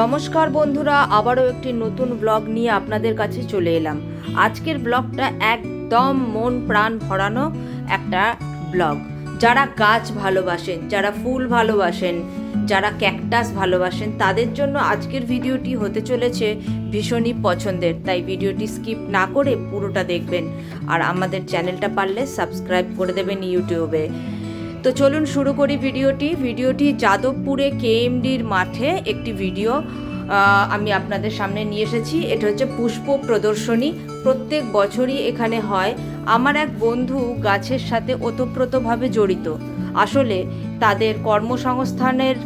নমস্কার বন্ধুরা, আবারও একটি নতুন ব্লগ নিয়ে আপনাদের কাছে চলে এলাম। আজকের ব্লগটা একদম মন প্রাণ ভরানো একটা ব্লগ যারা গাছ ভালোবাসেন, যারা ফুল ভালোবাসেন, যারা ক্যাকটাস ভালোবাসেন, তাদের জন্য আজকের ভিডিওটি হতে চলেছে ভীষণই পছন্দের। তাই ভিডিওটি স্কিপ না করে পুরোটা দেখবেন। আর আমাদের চ্যানেলটা পারলে সাবস্ক্রাইব করে দেবেন ইউটিউবে। তো চলুন শুরু করি ভিডিওটি। ভিডিওটি যাদবপুরে কেএমডির মাঠে একটি ভিডিও আমি আপনাদের সামনে নিয়ে এসেছি। এটা হচ্ছে পুষ্প প্রদর্শনী। প্রত্যেক বছরই এখানে হয়। আমার এক বন্ধু গাছের সাথে ওতপ্রোতভাবে জড়িত। আসলে তাদের কর্মসংস্থানের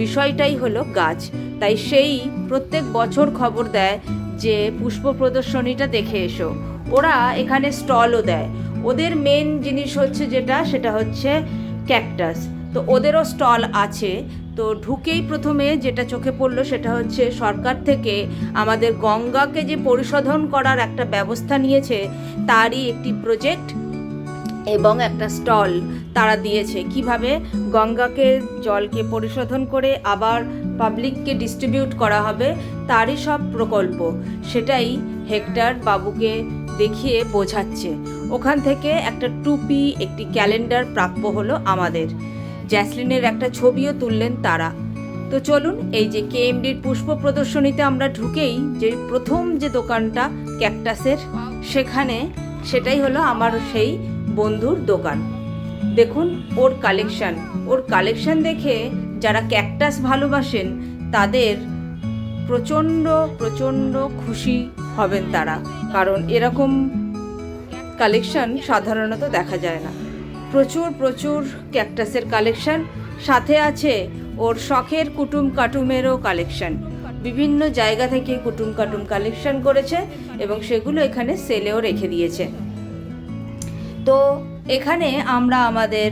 বিষয়টাই হলো গাছ। তাই সেই প্রত্যেক বছর খবর দেয় যে, পুষ্প প্রদর্শনীটা দেখে এসো। ওরা এখানে স্টলও দেয়। ওদের মেন জিনিস হচ্ছে যেটা, সেটা হচ্ছে ক্যাকটাস তো ওদেরও স্টল আছে। তো ঢুকেই প্রথমে যেটা চোখে পড়ল সেটা হচ্ছে সরকার থেকে আমাদের গঙ্গাকে যে পরিশোধন করার একটা ব্যবস্থা নিয়েছে, তারই একটি প্রজেক্ট এবং একটা স্টল তারা দিয়েছে। কীভাবে? গঙ্গাকে, জলকে পরিশোধন করে আবার পাবলিককে ডিস্ট্রিবিউট করা হবে, তারই সব প্রকল্প। সেটাই হেক্টর বাবুকে দেখিয়ে বোঝাচ্ছে। ওখান থেকে একটা টুপি, একটি ক্যালেন্ডার প্রাপ্য হলো আমাদের। জ্যাসলিনের একটা ছবিও তুললেন তারা। তো চলুন, এই যে কেএমডির পুষ্প প্রদর্শনীতে আমরা ঢুকেই, যে প্রথম যে দোকানটা ক্যাকটাসের, সেখানে সেটাই হলো আমার সেই বন্ধুর দোকান। দেখুন, ওর কালেকশন। ওর কালেকশন দেখে যারা ক্যাকটাস ভালোবাসেন, তাদের প্রচণ্ড প্রচণ্ড খুশি হবেন তারা। কারণ এরকম কালেকশন সাধারণত দেখা যায় না। প্রচুর প্রচুর ক্যাকটাসের কালেকশন, সাথে আছে ওর শখের কুটুম কাটুমেরও কালেকশন। বিভিন্ন জায়গা থেকে কুটুম কাটুম কালেকশন করেছে এবং সেগুলো এখানে সেলেও রেখে দিয়েছে। তো এখানে আমরা আমাদের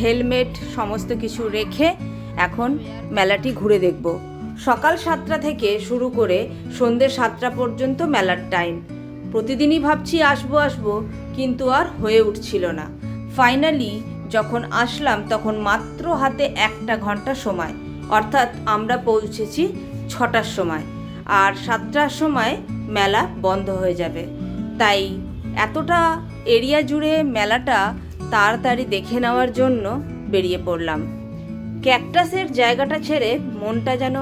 হেলমেট সমস্ত কিছু রেখে এখন মেলাটি ঘুরে দেখব। সকাল সাতটা থেকে শুরু করে সন্ধ্যে সাতটা পর্যন্ত মেলার টাইম। প্রতিদিনই ভাবছি আসব আসব, কিন্তু আর হয়ে উঠছিল না। ফাইনালি যখন আসলাম, তখন মাত্র হাতে একটা ঘণ্টা সময়, অর্থাৎ আমরা পৌঁছেছি ছটার সময়, আর সাতটার সময় মেলা বন্ধ হয়ে যাবে। তাই এতটা এরিয়া জুড়ে মেলাটা তাড়াতাড়ি দেখে নেওয়ার জন্য বেরিয়ে পড়লাম। ক্যাকটাসের জায়গাটা ছেড়ে মনটা যেন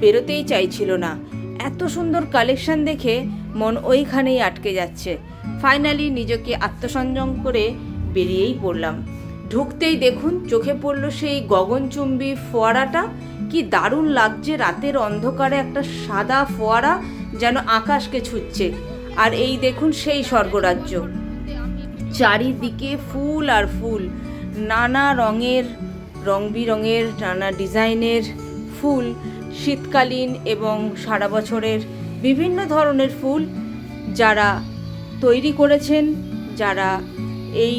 বেরোতেই চাইছিল না। এত সুন্দর কালেকশন দেখে মন ওইখানেই আটকে যাচ্ছে। ফাইনালি নিজেকে আত্মসংযম করে বেরিয়েই পড়লাম। ঢুকতেই দেখুন চোখে পড়ল সেই গগনচুম্বী ফোয়ারাটা। কি দারুণ লাগছে রাতের অন্ধকারে একটা সাদা ফোয়ারা যেন আকাশকে ছুঁচ্ছে। আর এই দেখুন সেই স্বর্গরাজ্য। চারিদিকে ফুল আর ফুল। নানা রঙের রং বিরঙের নানা ডিজাইনের ফুল। শীতকালীন এবং সারা বছরের বিভিন্ন ধরনের ফুল যারা তৈরি করেছেন, যারা এই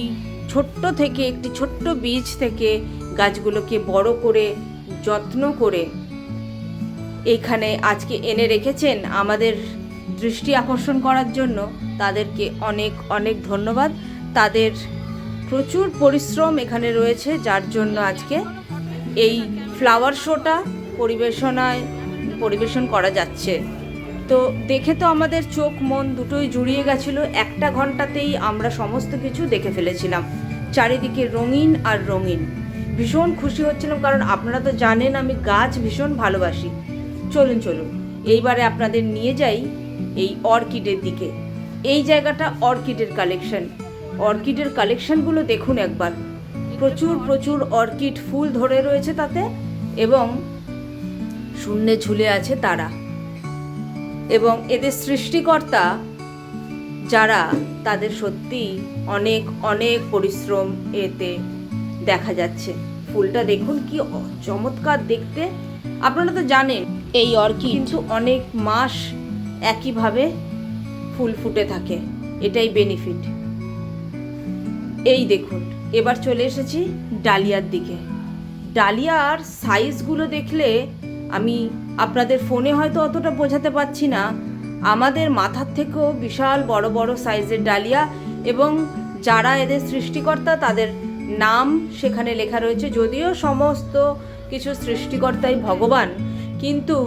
ছোট্ট থেকে একটি ছোট্ট বীজ থেকে গাছগুলোকে বড় করে, যত্ন করে এখানে আজকে এনে রেখেছেন আমাদের দৃষ্টি আকর্ষণ করার জন্য। তাদেরকে অনেক অনেক ধন্যবাদ। তাদের প্রচুর পরিশ্রম এখানে রয়েছে, যার জন্য আজকে এই ফ্লাওয়ার শোটা পরিবেশনায় পরিবেশন করা যাচ্ছে। তো দেখে তো আমাদের চোখ মন দুটোই জুড়িয়ে গেছিল, একটা ঘন্টাতেই আমরা সমস্ত কিছু দেখে ফেলেছিলাম। চারিদিকে রঙিন আর রঙিন। ভীষণ খুশি হচ্ছিলাম, কারণ আপনারা তো জানেন আমি গাছ ভীষণ ভালোবাসি। চলুন চলুন, এইবারে আপনাদের নিয়ে যাই এই অর্কিডের দিকে। এই জায়গাটা অর্কিডের কালেকশন। অর্কিডের কালেকশনগুলো দেখুন একবার। প্রচুর প্রচুর অর্কিড ফুল ধরে রয়েছে তাতে এবং শূন্যে ঝুলে আছে তারা। এবং এদের সৃষ্টিকর্তা, যারা তাদের সত্যি অনেক অনেক পরিশ্রম এতে দেখা যাচ্ছে। ফুলটা দেখুন, কি চমৎকার দেখতে। আপনারা তো জানেন, এই অর্কিড কিন্তু অনেক মাস একইভাবে ফুল ফুটে থাকে। এটাই বেনিফিট। এই দেখুন, এবার চলে এসেছি ডালিয়ার দিকে। ডালিয়ার সাইজগুলো দেখলে আমি আপনাদের ফোনে হয়তো অতটা বোঝাতে পারছি না। আমাদের মাথার থেকেও বিশাল বড় বড় সাইজের ডালিয়া এবং যারা এদের সৃষ্টিকর্তা তাদের নাম সেখানে লেখা রয়েছে। যদিও সমস্ত কিছু সৃষ্টিকর্তাই ভগবান, কিন্তু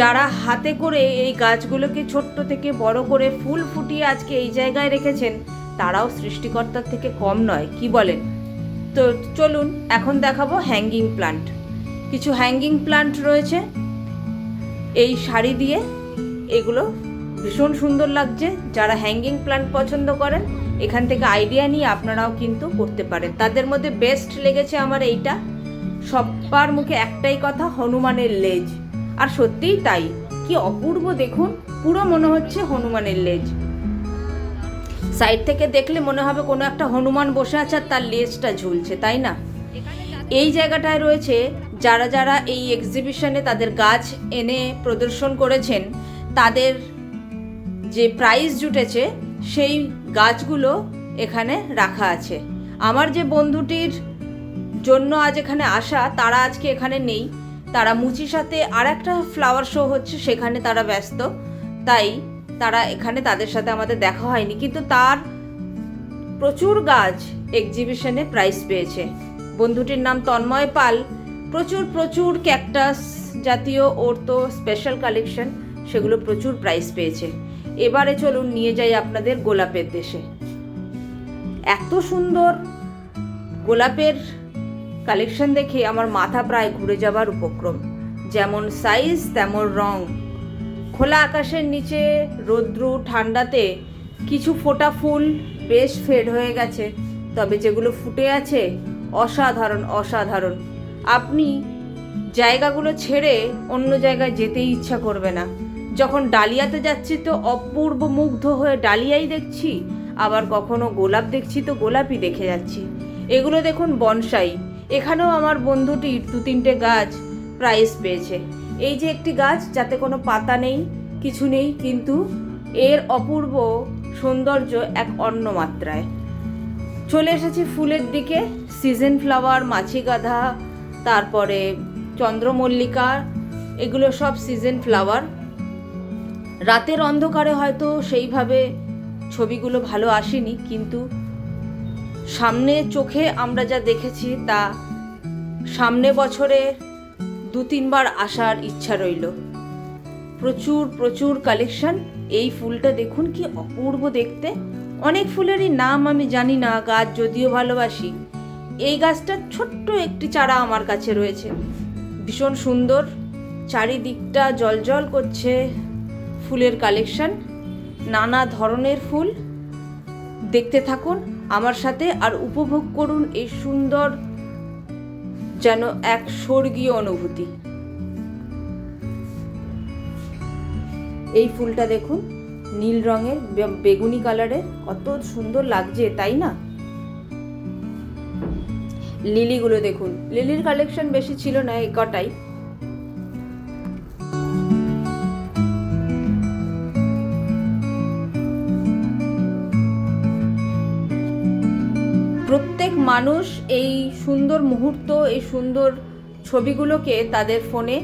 যারা হাতে করে এই গাছগুলোকে ছোট্ট থেকে বড় করে ফুল ফুটিয়ে আজকে এই জায়গায় রেখেছেন, তারাও সৃষ্টিকর্তার থেকে কম নয়। কি বলেন? তো চলুন, এখন দেখাবো হ্যাঙ্গিং প্লান্ট কিছু হ্যাঙ্গিং প্লান্ট রয়েছে। এই শাড়ি দিয়ে এগুলো ভীষণ সুন্দর লাগছে। যারা হ্যাঙ্গিং প্লান্ট পছন্দ করেন, এখান থেকে আইডিয়া নিয়ে আপনারাও কিন্তু করতে পারেন। তাদের মধ্যে বেস্ট লেগেছে আমার এইটা। সবার মুখে একটাই কথা, হনুমানের লেজ। আর সত্যিই তাই। কি অপূর্ব দেখুন, পুরো মনে হচ্ছে হনুমানের লেজ। সাইড থেকে দেখলে মনে হবে কোনো একটা হনুমান বসে আছে আর তার লেজটা ঝুলছে, তাই না? এই জায়গাটায় রয়েছে যারা যারা এই এক্সিবিশনে তাদের গাছ এনে প্রদর্শন করেছেন, তাদের যে প্রাইজ জুটেছে, সেই গাছগুলো এখানে রাখা আছে। আমার যে বন্ধুটির জন্য আজ এখানে আসা, তারা আজকে এখানে নেই। তারা মুচির সাথে আর একটা ফ্লাওয়ার শো হচ্ছে, সেখানে তারা ব্যস্ত। তাই তারা এখানে তাদের সাথে আমাদের দেখা হয়নি। কিন্তু তার প্রচুর গাছ এক্সিবিশনে প্রাইজ পেয়েছে। বন্ধুটির নাম তন্ময় পাল। প্রচুর প্রচুর ক্যাকটাস জাতীয় ওর তো স্পেশাল কালেকশন সেগুলো প্রচুর প্রাইজ পেয়েছে। এবারে চলুন নিয়ে যাই আপনাদের গোলাপের দেশে। এত সুন্দর গোলাপের কালেকশন দেখে আমার মাথা প্রায় ঘুরে যাবার উপক্রম। যেমন সাইজ তেমন রং। খোলা আকাশের নিচে, রৌদ্রু ঠান্ডাতে কিছু ফোটা ফুল বেশ ফেড হয়ে গেছে। তবে যেগুলো ফুটে আছে অসাধারণ অসাধারণ। আপনি জায়গাগুলো ছেড়ে অন্য জায়গায় যেতেই ইচ্ছা করবে না। যখন ডালিয়াতে যাচ্ছি তো অপূর্ব মুগ্ধ হয়ে ডালিয়াই দেখছি, আবার কখনো গোলাপ দেখছি তো গোলাপই দেখে যাচ্ছি। এগুলো দেখুন বনসাই। এখানেও আমার বন্ধুটির দু তিনটে গাছ প্রাইজ পেয়েছে। এই যে একটি গাছ, যাতে কোনো পাতা নেই, কিছু নেই, কিন্তু এর অপূর্ব সৌন্দর্য এক অন্য মাত্রায় চলে এসেছি ফুলের দিকে। সিজন ফ্লাওয়ার, মাছি গাধা, তারপরে চন্দ্রমল্লিকা, এগুলো সব সিজন ফ্লাওয়ার। রাতের অন্ধকারে হয়তো সেইভাবে ছবিগুলো ভালো আসেনি, কিন্তু সামনে চোখে আমরা যা দেখেছি তা সামনে বছরে দু তিনবার আসার ইচ্ছা রইল। প্রচুর প্রচুর কালেকশন এই ফুলটা দেখুন কি অপূর্ব দেখতে। অনেক ফুলেরই নাম আমি জানি না, গাছ যদিও ভালোবাসি। এই গাছটার ছোট্ট একটি চারা আমার কাছে রয়েছে। ভীষণ সুন্দর, চারিদিকটা জলজল করছে, ফুলের কালেকশন, নানা ধরনের ফুল। দেখতে থাকুন আমার সাথে আর উপভোগ করুন এই সুন্দর যেন এক স্বর্গীয় অনুভূতি। এই ফুলটা দেখুন, নীল রঙের বেগুনি কালারের। কত সুন্দর লাগছে, তাই না? লিলিগুলো দেখুন। লিলির কালেকশন বেশি ছিল না এই কটাই। প্রত্যেক মানুষ এই সুন্দর মুহূর্ত, এই সুন্দর ছবিগুলোকে তাদের ফোনে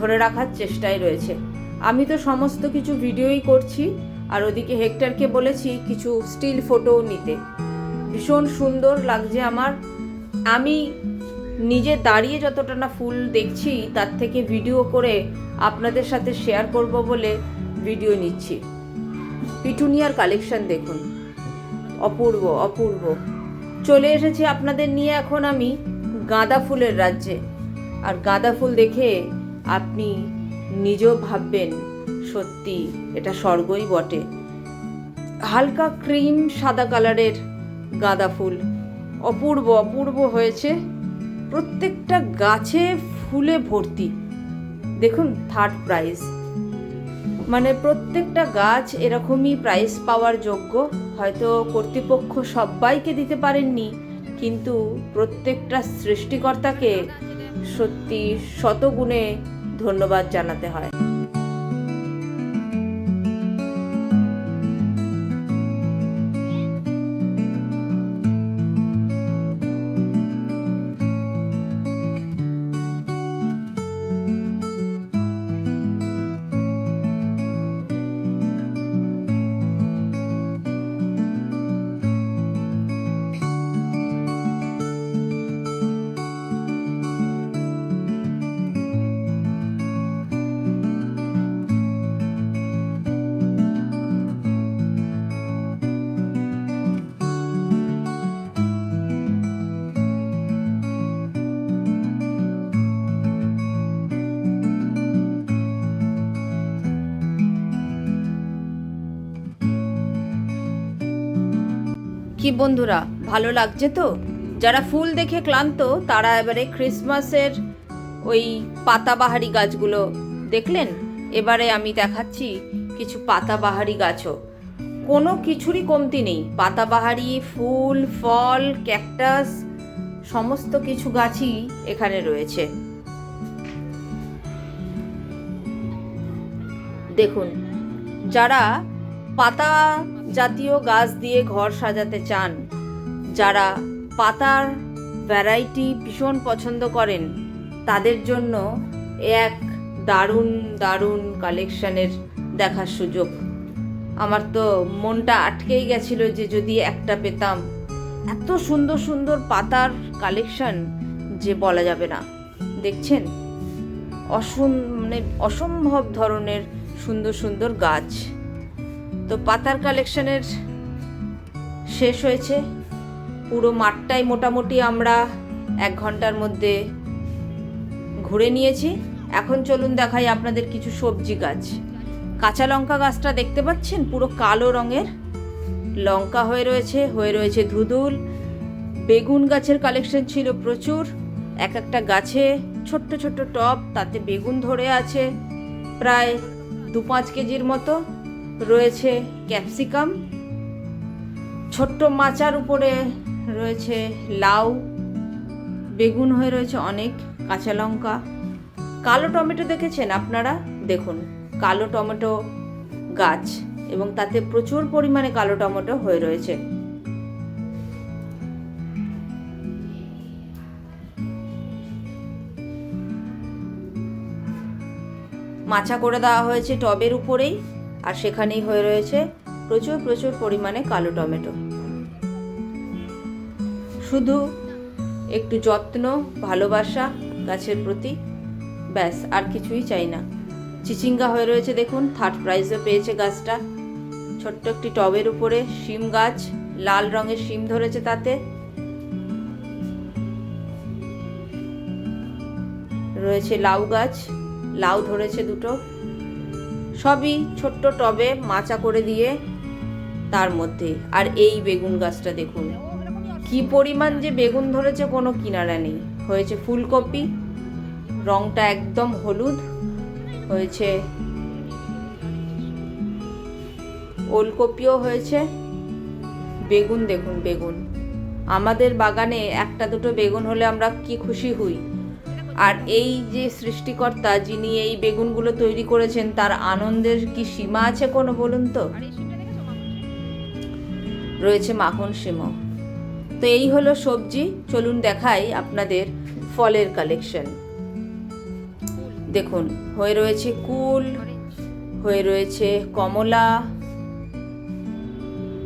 ধরে রাখার চেষ্টায় রয়েছে। আমি তো সমস্ত কিছু ভিডিওই করছি, আর ওদিকে হেক্টরকে বলেছি কিছু স্টিল ফটোও নিতে। ভীষণ সুন্দর লাগছে আমার। আমি নিজে দাঁড়িয়ে যতটা না ফুল দেখছি, তার থেকে ভিডিও করে আপনাদের সাথে শেয়ার করব বলে ভিডিও নিচ্ছি। পিটুনিয়ার কালেকশন দেখুন। অপূর্ব অপূর্ব। চলে এসেছি আপনাদের নিয়ে এখন আমি গাঁদা ফুলের রাজ্যে। আর গাঁদা ফুল দেখে আপনি নিজেও ভাববেন, সত্যি এটা স্বর্গই বটে। হালকা ক্রিম সাদা কালারের গাঁদা ফুল। অপূর্ব অপূর্ব হয়েছে। প্রত্যেকটা গাছে ফুলে ভর্তি। দেখুন থার্ড প্রাইজ মানে প্রত্যেকটা গাছ এরকমই প্রাইজ পাওয়ার যোগ্য। হয়তো কর্তৃপক্ষ সবাইকে দিতে পারেননি, কিন্তু প্রত্যেকটা সৃষ্টিকর্তাকে সত্যি শতগুণে ধন্যবাদ জানাতে হয়। কি বন্ধুরা, ভালো লাগছে তো? যারা ফুল দেখে ক্লান্ত, তারা এবারে ক্রিসমাসের ওই পাতাবাহারি গাছগুলো দেখলেন? এবারে আমি দেখাচ্ছি কিছু পাতাবাহারি গাছও। কোনো কিছুরই কমতি নেই। পাতাবাহারি, ফুল, ফল, ক্যাকটাস, সমস্ত কিছু গাছই এখানে রয়েছে। দেখুন, যারা পাতা জাতীয় গাছ দিয়ে ঘর সাজাতে চান, যারা পাতার ভ্যারাইটি ভীষণ পছন্দ করেন, তাদের জন্য এক দারুণ দারুণ কালেকশনের দেখার সুযোগ। আমার তো মনটা আটকেই গেছিল যে যদি একটা পেতাম। এত সুন্দর সুন্দর পাতার কালেকশন যে বলা যাবে না। দেখছেন? অসম মানে অসম্ভব ধরনের সুন্দর সুন্দর গাছ। তো পাতার কালেকশনের শেষ হয়েছে। পুরো মাঠটাই মোটামুটি আমরা এক ঘণ্টার মধ্যে ঘুরে নিয়েছি। এখন চলুন দেখাই আপনাদের কিছু সবজি গাছ। কাঁচা লঙ্কা গাছটা দেখতে পাচ্ছেন? পুরো কালো রঙের লঙ্কা হয়ে রয়েছে হয়ে রয়েছে ধুদুল বেগুন গাছের কালেকশন ছিল প্রচুর। এক একটা গাছে ছোট্ট ছোট্ট টব, তাতে বেগুন ধরে আছে প্রায় দু পাঁচ কেজির মতো। রয়েছে ক্যাপসিকাম, ছোট্ট মাচার উপরে রয়েছে লাউ, বেগুন হয়ে রয়েছে অনেক কাঁচা লঙ্কা। কালো টমেটো দেখেছেন আপনারা? দেখুন, কালো টমেটো গাছ এবং তাতে প্রচুর পরিমাণে কালো টমেটো হয়ে রয়েছে। মাচা করে দেওয়া হয়েছে টবের উপরেই। আর সেখানেই হয়ে রয়েছে প্রচুর প্রচুর পরিমাণে কালো টমেটো। শুধু একটু যত্ন, ভালোবাসা গাছের প্রতি, ব্যাস, আর কিছুই চাই না। চিচিঙ্গা হয়ে রয়েছে দেখুন থার্ড প্রাইজও পেয়েছে গাছটা। ছোট্ট একটি টবের উপরে শিম গাছ, লাল রঙের শিম ধরেছে তাতে। রয়েছে লাউ গাছ, লাউ ধরেছে দুটো। সবই ছোট্ট টবে মাচা করে দিয়ে তার মধ্যে। আর এই বেগুন গাছটা দেখুন। কি পরিমাণ যে বেগুন ধরেছে কোনো কিনারা নেই। হয়েছে ফুলকপি, রংটা একদম হলুদ, হয়েছে ওলকপিও হয়েছে। বেগুন দেখুন, বেগুন। আমাদের বাগানে একটা দুটো বেগুন হলে আমরা কি খুশি হই? আর এই যে সৃষ্টিকর্তা যিনি এই বেগুনগুলো তৈরি করেছেন, তার আনন্দের কি সীমা আছে কোনো বলুন তো? রয়েছে মাখন সিমও তো এই হলো সবজি, চলুন দেখাই আপনাদের ফলের কালেকশন দেখুন, হয়ে রয়েছে কুল, হয়ে রয়েছে কমলা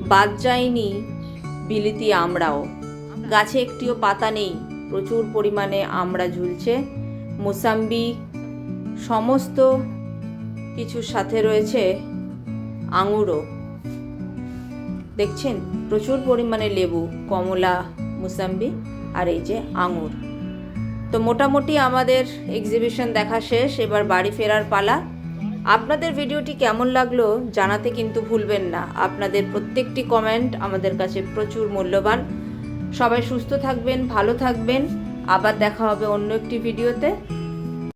বাদ যায়নি বিলিতি আমরাও। গাছে একটিও পাতা নেই। প্রচুর পরিমাণে আমড়া ঝুলছে। মোসাম্বি সমস্ত কিছুর সাথে রয়েছে আঙুরও। দেখছেন? প্রচুর পরিমাণে লেবু, কমলা, মুসাম্বি আর এই যে আঙুর। তো মোটামুটি আমাদের এক্সিবিশন দেখা শেষ, এবার বাড়ি ফেরার পালা। আপনাদের ভিডিওটি কেমন লাগল জানাতে কিন্তু ভুলবেন না। আপনাদের প্রত্যেকটি কমেন্ট আমাদের কাছে প্রচুর মূল্যবান। সবাই সুস্থ থাকবেন ভালো থাকবেন। আবার দেখা হবে অন্য একটি ভিডিওতে।